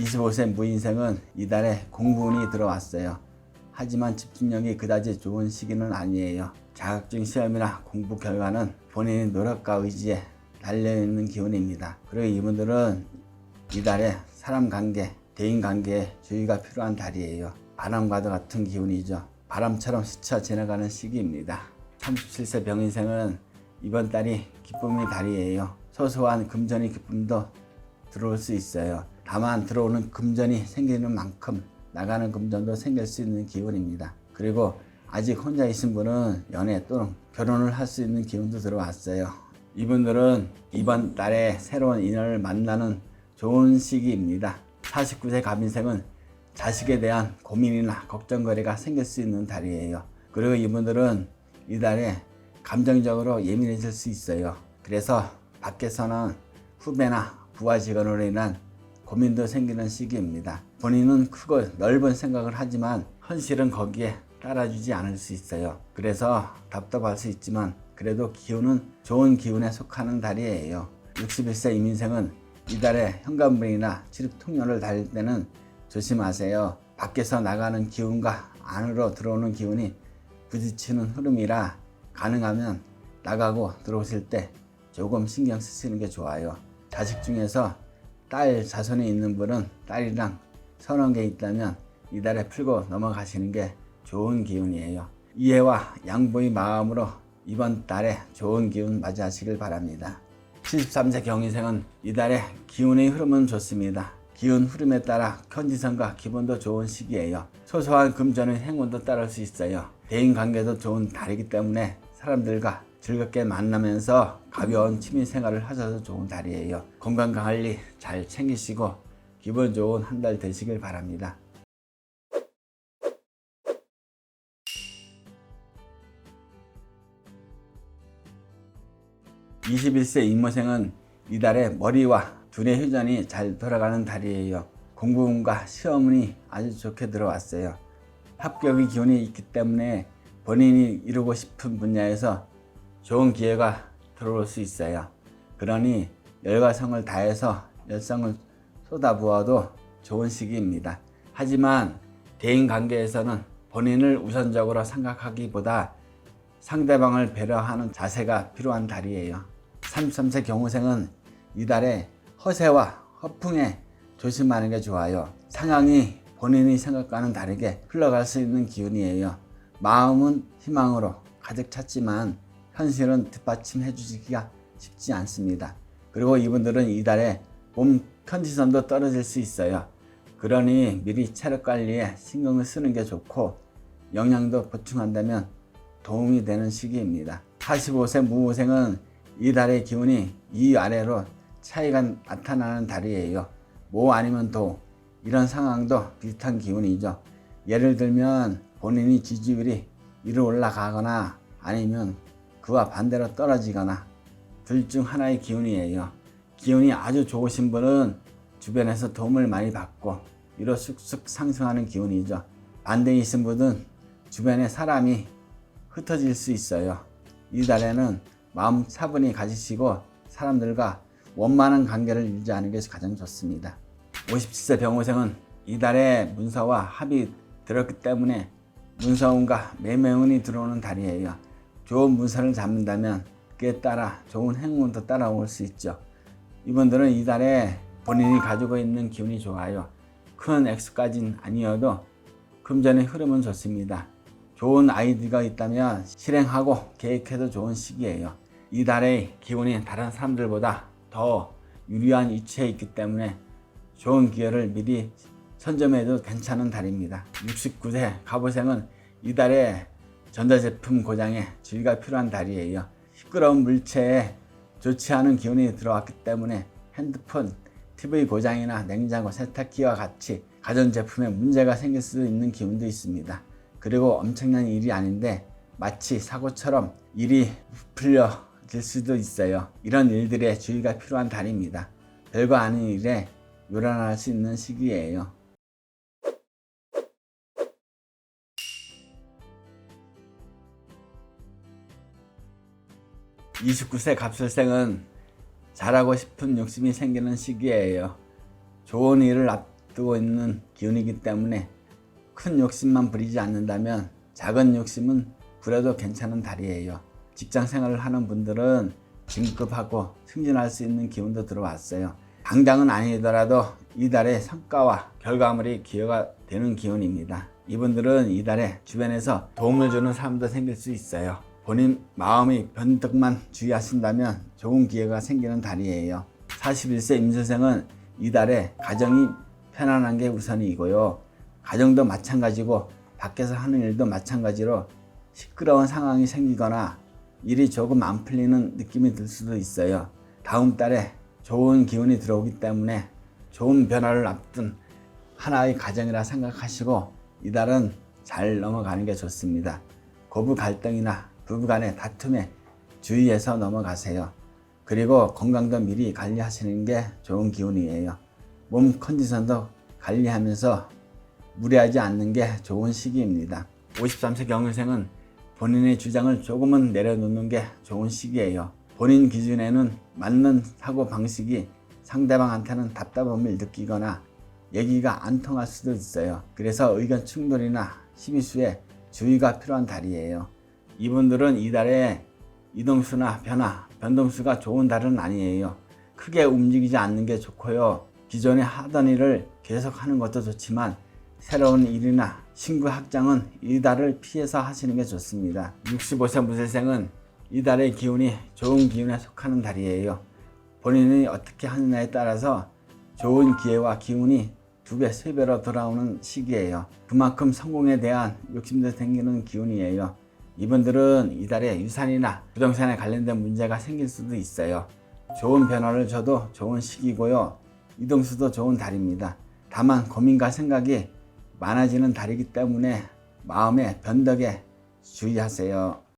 25세 무인생은 이달에 공부운이 들어왔어요. 하지만 집중력이 그다지 좋은 시기는 아니에요. 자격증 시험이나 공부 결과는 본인의 노력과 의지에 달려있는 기운입니다. 그리고 이분들은 이달에 사람 관계, 대인 관계에 주의가 필요한 달이에요. 바람과도 같은 기운이죠. 바람처럼 스쳐 지나가는 시기입니다. 37세 병인생은 이번 달이 기쁨의 달이에요. 소소한 금전의 기쁨도 들어올 수 있어요. 다만 들어오는 금전이 생기는 만큼 나가는 금전도 생길 수 있는 기운입니다. 그리고 아직 혼자 있는 분은 연애 또는 결혼을 할 수 있는 기운도 들어왔어요. 이분들은 이번 달에 새로운 인연을 만나는 좋은 시기입니다. 49세 갑인생은 자식에 대한 고민이나 걱정거리가 생길 수 있는 달이에요. 그리고 이분들은 이 달에 감정적으로 예민해질 수 있어요. 그래서 밖에서는 후배나 부하 직원으로 인한 고민도 생기는 시기입니다. 본인은 크고 넓은 생각을 하지만 현실은 거기에 따라주지 않을 수 있어요. 그래서 답답할 수 있지만 그래도 기운은 좋은 기운에 속하는 달이에요. 61세 이민생은 이달에 현관문이나 출입 통로를 달릴 때는 조심하세요. 밖에서 나가는 기운과 안으로 들어오는 기운이 부딪히는 흐름이라 가능하면 나가고 들어오실 때 조금 신경 쓰시는 게 좋아요. 자식 중에서 딸 자손이 있는 분은 딸이랑 서너 개 있다면 이달에 풀고 넘어가시는 게 좋은 기운이에요. 이해와 양보의 마음으로 이번 달에 좋은 기운 맞이하시길 바랍니다. 73세 경희생은 이달에 기운의 흐름은 좋습니다. 기운 흐름에 따라 컨디션과 기분도 좋은 시기예요. 소소한 금전의 행운도 따를 수 있어요. 대인 관계도 좋은 달이기 때문에 사람들과 즐겁게 만나면서 가벼운 취미 생활을 하셔도 좋은 달이에요. 건강 관리 잘 챙기시고 기분 좋은 한 달 되시길 바랍니다. (21세) 임모생은 이달에 머리와 두뇌 회전이 잘 돌아가는 달이에요. 공부운과 시험운이 아주 좋게 들어왔어요. 합격의 기운이 있기 때문에 본인이 이루고 싶은 분야에서 좋은 기회가 들어올 수 있어요. 그러니 열과 성을 다해서 열성을 쏟아부어도 좋은 시기입니다. 하지만 대인 관계에서는 본인을 우선적으로 생각하기보다 상대방을 배려하는 자세가 필요한 달이에요. 33세 경우생은 이달에 허세와 허풍에 조심하는 게 좋아요. 상황이 본인이 생각과는 다르게 흘러갈 수 있는 기운이에요. 마음은 희망으로 가득 찼지만 현실은 뒷받침해 주기가 쉽지 않습니다. 그리고 이분들은 이달에 몸 컨디션도 떨어질 수 있어요. 그러니 미리 체력 관리에 신경을 쓰는 게 좋고 영양도 보충한다면 도움이 되는 시기입니다. 45세 무호생은 이달의 기운이 이 아래로 차이가 나타나는 달이에요. 모 아니면 도 이런 상황도 비슷한 기운이죠. 예를 들면 본인이 지지율이 위로 올라가거나 아니면 그와 반대로 떨어지거나 둘 중 하나의 기운이에요. 기운이 아주 좋으신 분은 주변에서 도움을 많이 받고 위로 쑥쑥 상승하는 기운이죠. 반대이신 분은 주변에 사람이 흩어질 수 있어요. 이 달에는 마음 차분히 가지시고 사람들과 원만한 관계를 유지하는 것이 가장 좋습니다. 57세 병호생은 이달에 문서와 합이 들었기 때문에 문서운과 매매운이 들어오는 달이에요. 좋은 문서를 잡는다면 그에 따라 좋은 행운도 따라올 수 있죠. 이분들은 이달에 본인이 가지고 있는 기운이 좋아요. 큰 액수까지는 아니어도 금전의 흐름은 좋습니다. 좋은 아이디어가 있다면 실행하고 계획해도 좋은 시기예요. 이달의 기운이 다른 사람들보다 더 유리한 위치에 있기 때문에 좋은 기회를 미리 선점해도 괜찮은 달입니다. 69세 갑오생은 이달에 전자제품 고장에 주의가 필요한 달이에요. 시끄러운 물체에 좋지 않은 기운이 들어왔기 때문에 핸드폰, TV 고장이나 냉장고, 세탁기와 같이 가전제품에 문제가 생길 수 있는 기운도 있습니다. 그리고 엄청난 일이 아닌데 마치 사고처럼 일이 부풀려질 수도 있어요. 이런 일들에 주의가 필요한 달입니다. 별거 아닌 일에 요란할 수 있는 시기예요. 29세 갑술생은 잘하고 싶은 욕심이 생기는 시기예요. 좋은 일을 앞두고 있는 기운이기 때문에 큰 욕심만 부리지 않는다면 작은 욕심은 부려도 괜찮은 달이에요. 직장 생활을 하는 분들은 진급하고 승진할 수 있는 기운도 들어왔어요. 당장은 아니더라도 이달의 성과와 결과물이 기여가 되는 기운입니다. 이분들은 이달에 주변에서 도움을 주는 사람도 생길 수 있어요. 본인 마음의 변덕만 주의하신다면 좋은 기회가 생기는 달이에요. 41세 임수생은 이달에 가정이 편안한 게 우선이고요. 가정도 마찬가지고 밖에서 하는 일도 마찬가지로 시끄러운 상황이 생기거나 일이 조금 안 풀리는 느낌이 들 수도 있어요. 다음 달에 좋은 기운이 들어오기 때문에 좋은 변화를 앞둔 하나의 가정이라 생각하시고 이달은 잘 넘어가는 게 좋습니다. 고부 갈등이나 부부 간의 다툼에 주의해서 넘어가세요. 그리고 건강도 미리 관리하시는 게 좋은 기운이에요. 몸 컨디션도 관리하면서 무리하지 않는 게 좋은 시기입니다. 53세 경일생은 본인의 주장을 조금은 내려놓는 게 좋은 시기예요. 본인 기준에는 맞는 사고 방식이 상대방한테는 답답함을 느끼거나 얘기가 안 통할 수도 있어요. 그래서 의견 충돌이나 시비수에 주의가 필요한 달이에요. 이분들은 이달에 이동수나 변화, 변동수가 좋은 달은 아니에요. 크게 움직이지 않는 게 좋고요. 기존에 하던 일을 계속 하는 것도 좋지만 새로운 일이나 신규 확장은 이달을 피해서 하시는 게 좋습니다. 65세 무쇠생은 이달의 기운이 좋은 기운에 속하는 달이에요. 본인이 어떻게 하느냐에 따라서 좋은 기회와 기운이 두 배, 세 배로 돌아오는 시기예요. 그만큼 성공에 대한 욕심도 생기는 기운이에요. 이분들은 이달에 유산이나 부동산에 관련된 문제가 생길 수도 있어요. 좋은 변화를 줘도 좋은 시기고요. 이동수도 좋은 달입니다. 다만 고민과 생각이 많아지는 달이기 때문에 마음의 변덕에 주의하세요.